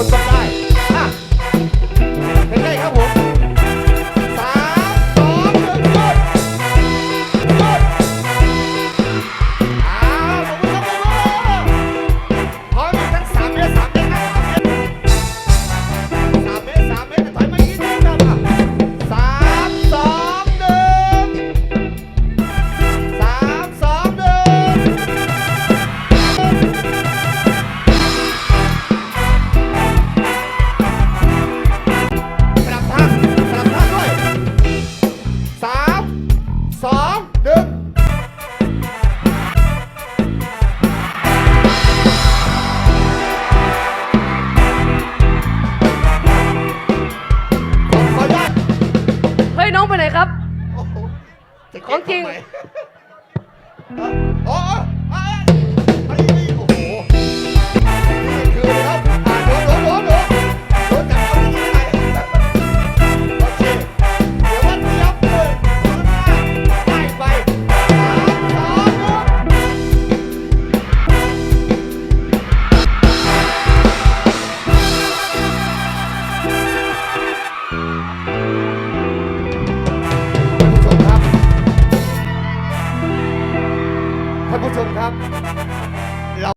with the light. ขอเฮ้ย น้องไปไหนครับของจริงอ๋อ ท่านผู้ชมครับ